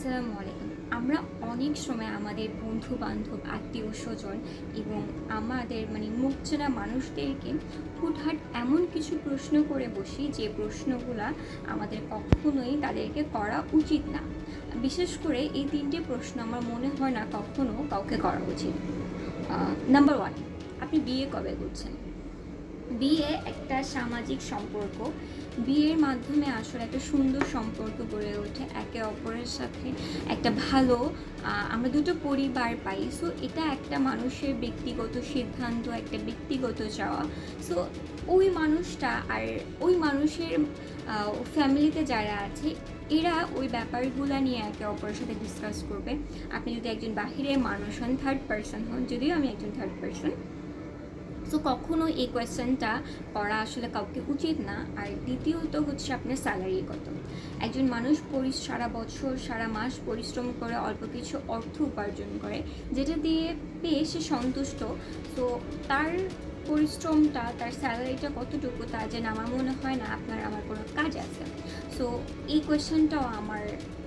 আসসালামু আলাইকুম। আমরা অনেক সময় আমাদের বন্ধু বান্ধব আত্মীয় স্বজন এবং আমাদের মানে মুখ চেনা মানুষদেরকে হুটহাট এমন কিছু প্রশ্ন করে বসি যে প্রশ্নগুলা আমাদের কখনোই তাদেরকে করা উচিত না। বিশেষ করে এই তিনটে প্রশ্ন আমার মনে হয় না কখনো কাউকে করা উচিত। নাম্বার ওয়ান আপনি বিয়ে কবে করছেন? বিয়ে একটা সামাজিক সম্পর্ক। বিয়ের মাধ্যমে আসলে একটা সুন্দর সম্পর্ক গড়ে ওঠে, একে অপরের সাথে একটা ভালো আমরা দুটো পরিবার পাই। সো এটা একটা মানুষের ব্যক্তিগত সিদ্ধান্ত, একটা ব্যক্তিগত চাওয়া। সো ওই মানুষটা আর ওই মানুষের ফ্যামিলিতে যারা আছে, এরা ওই ব্যাপারগুলো নিয়ে একে অপরের সাথে ডিসকাস করবে। আপনি যদি একজন বাহিরের মানুষ হন থার্ড পার্সন হন, যদিও আমি একজন থার্ড পার্সন সো কখনো এই কোয়েশ্চেনটা করা আসলে কাউকে উচিত না। আর দ্বিতীয়ত হচ্ছে আপনার স্যালারি কত? একজন মানুষ পরি, সারা বছর, সারা মাস পরিশ্রম করে অল্প কিছু অর্থ উপার্জন করে, যেটা দিয়ে পেয়ে সে সন্তুষ্ট। তো তার পরিশ্রমটা, তার স্যালারিটা কতটুকু তা যেন আমার মনে হয় না আপনার আমার কোনো কাজ আছে। সো এই কোয়েশ্চেনটাও আমার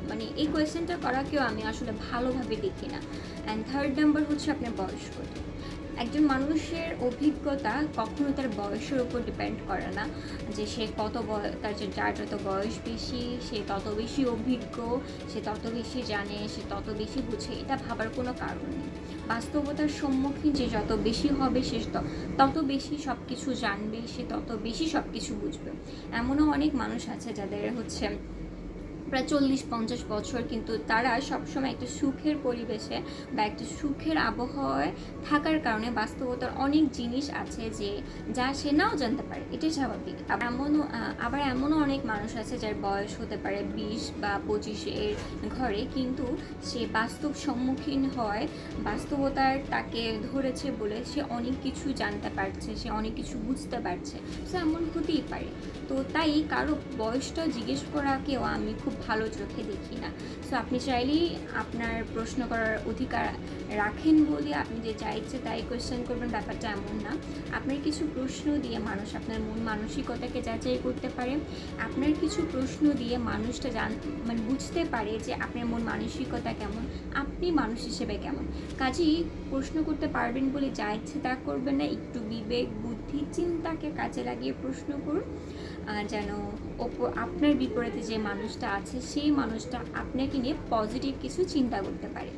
মানে এই কোয়েশ্চেনটা করাকেও আমি আসলে ভালোভাবে দেখি না। অ্যান্ড থার্ড নাম্বার হচ্ছে আপনার বয়স কত? একজন মানুষের অভিজ্ঞতা কখনো তার বয়সের উপর ডিপেন্ড করে না, যে সে কত তার যে যার যত বয়স বেশি, সে তত বেশি অভিজ্ঞ, সে তত বেশি জানে, সে তত বেশি বুঝে, এটা ভাবার কোনো কারণ নেই। বাস্তবতার সম্মুখীন যে যত বেশি হবে, সে তত বেশি সব কিছু জানবে, সে তত বেশি সব কিছু বুঝবে। এমনও অনেক মানুষ আছে যাদের হচ্ছে প্রায় চল্লিশ, পঞ্চাশ বছর কিন্তু তারা সবসময় একটা সুখের পরিবেশে বা একটা সুখের আবহাওয়ায় থাকার কারণে বাস্তবতার অনেক জিনিস আছে যে যা সে নাও জানতে পারে। এটাই স্বাভাবিক। এমনও আবার এমনও অনেক মানুষ আছে যার বয়স হতে পারে বিশ বা পঁচিশের ঘরে কিন্তু সে বাস্তব সম্মুখীন হয়, বাস্তবতার তাকে ধরেছে বলে সে অনেক কিছু জানতে পারছে, সে অনেক কিছু বুঝতে পারছে। সো এমন হতেই পারে। তো তাই কারও বয়সটা জিজ্ঞেস করাকেও আমি খুব ভালো চোখে দেখি না। সো আপনি চাইলেই আপনার প্রশ্ন করার অধিকার রাখেন বলে আপনি যে যা ইচ্ছে তাই কোয়েশ্চেন করবেন, ব্যাপারটা এমন না। আপনার কিছু প্রশ্ন দিয়ে মানুষ আপনার মন মানসিকতাকে যাচাই করতে পারে। আপনার কিছু প্রশ্ন দিয়ে মানুষটা জান মানে বুঝতে পারে যে আপনার মন মানসিকতা কেমন, আপনি মানুষ হিসেবে কেমন। কাজেই প্রশ্ন করতে পারবেন বলে যা ইচ্ছে তা করবেন না, একটু বিবেক বুদ্ধি চিন্তাকে কাজে লাগিয়ে প্রশ্ন করুন। যেন আপনার বিপরীতে যে মানুষটা আছে, সেই মানুষটা আপনাকে নিয়ে পজিটিভ কিছু চিন্তা করতে পারে।